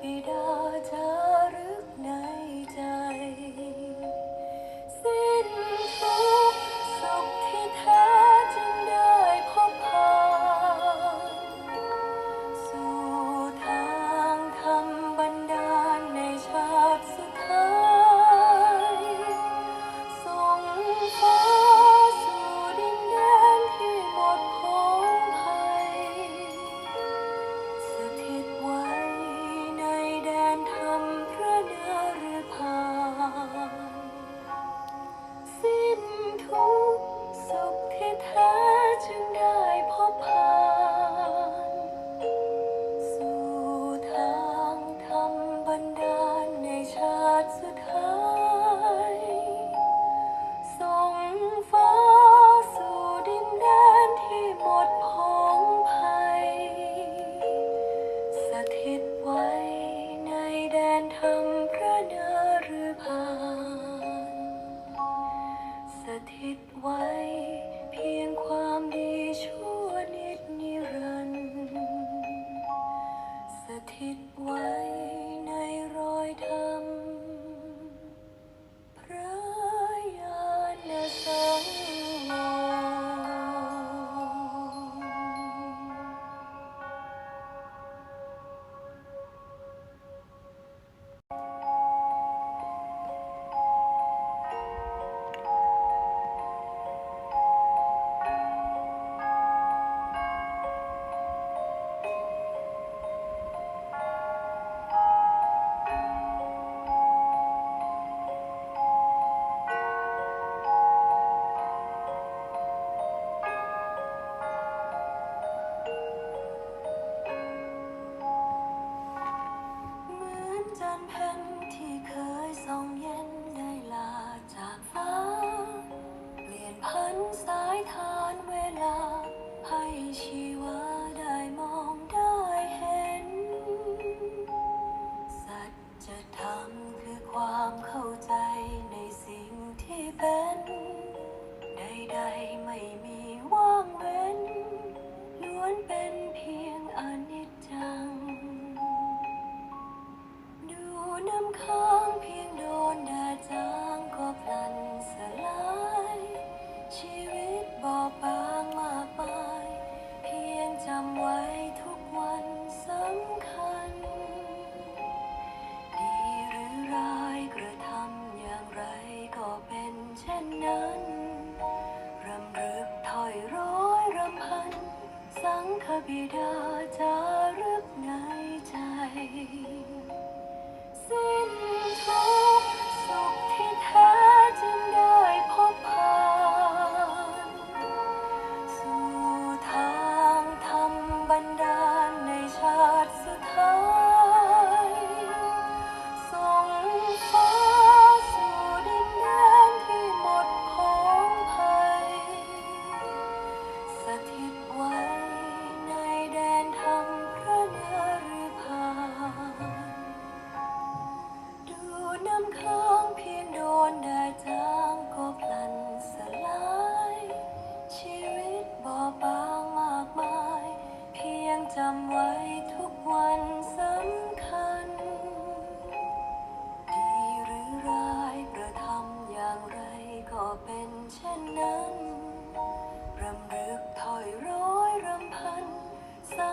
一道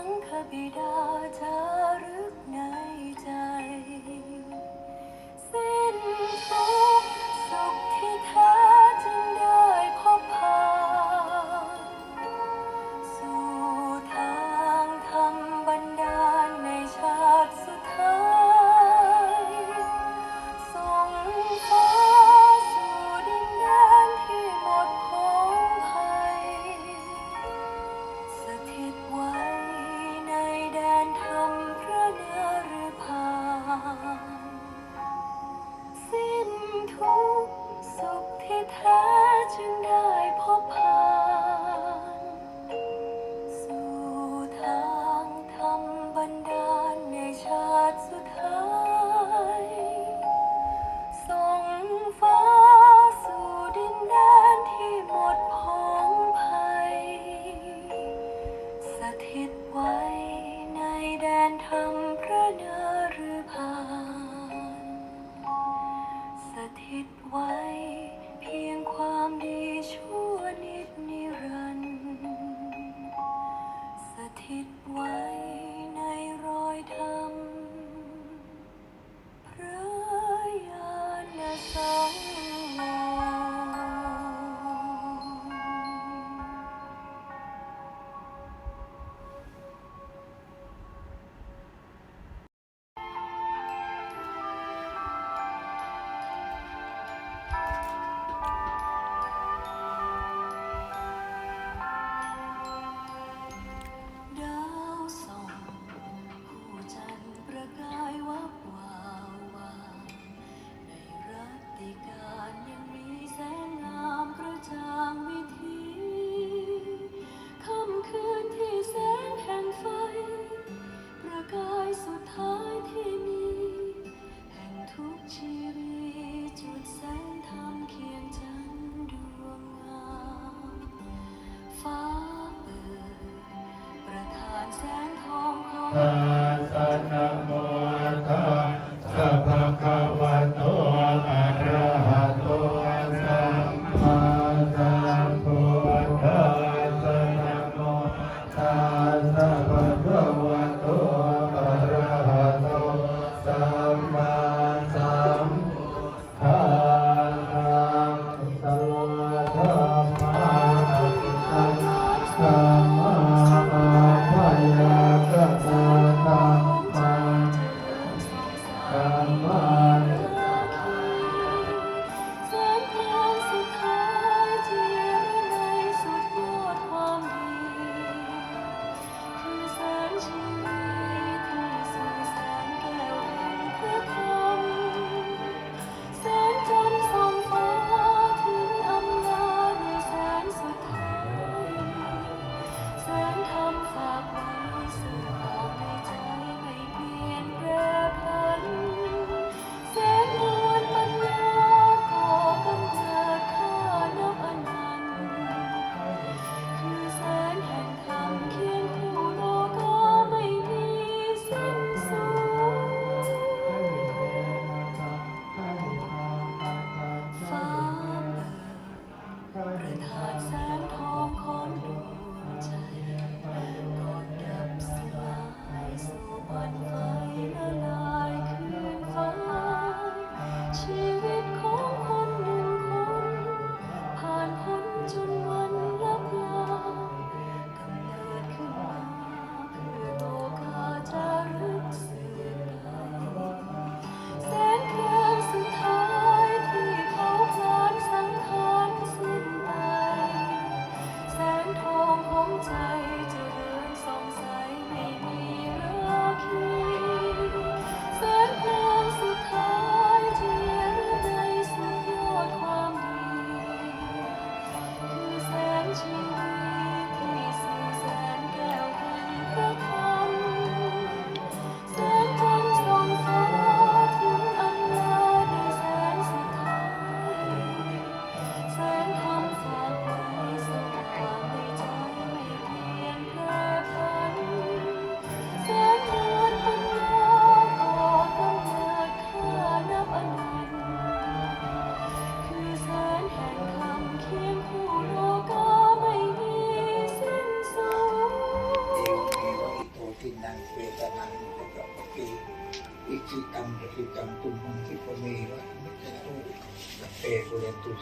งคบิดาจารึ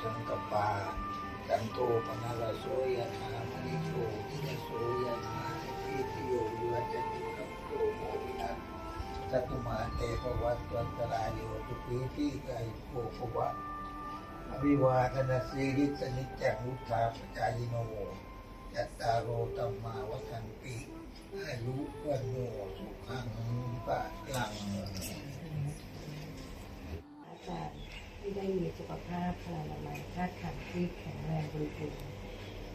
สังกปาสังโตปนาลโสยะนามณิโชติยโสยะนาพิทิโยยุวัจติกัปโตโมวินัสสัตุมาเตภวัตวันตรายโยตุปีติกายโกภวะอภิวาทนาสีริสนิจังุทธาปจายโนยัตตาโรตัมมาวัฒนปีอายุวันโนสุขังปะกลัง ที่ได้มีสุขภาพพลานามัยธาตุขันที่แข็งแรงบริบูรณ์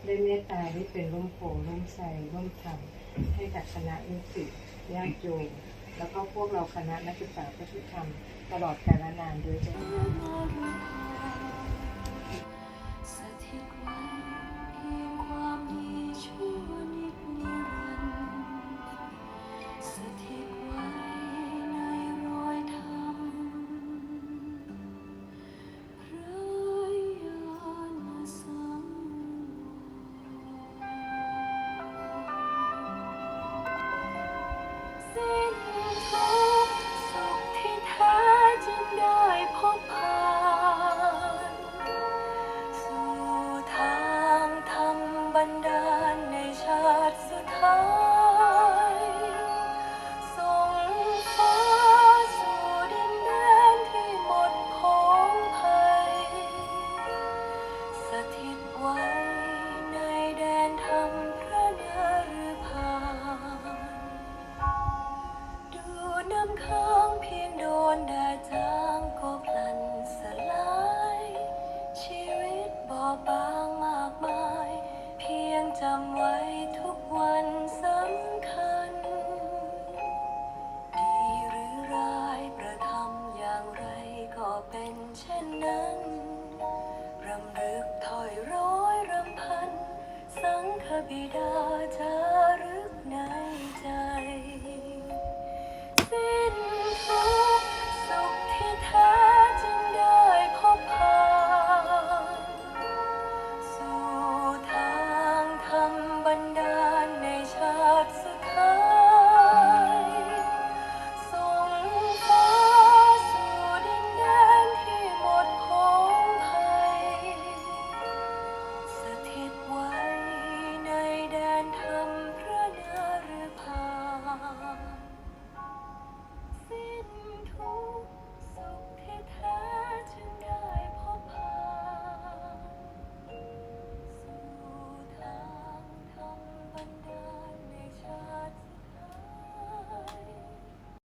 ได้เมตตาได้เป็นร่มโพร่มใส่ร่มธรรมให้กับคณะลูกศิษย์ญาติโยมแล้วก็พวกเราคณะนักศึกษาพระพุทธธรรมตลอดกาลนานด้วยจ้าความดีชั่วนิดนิรันดร์สถิต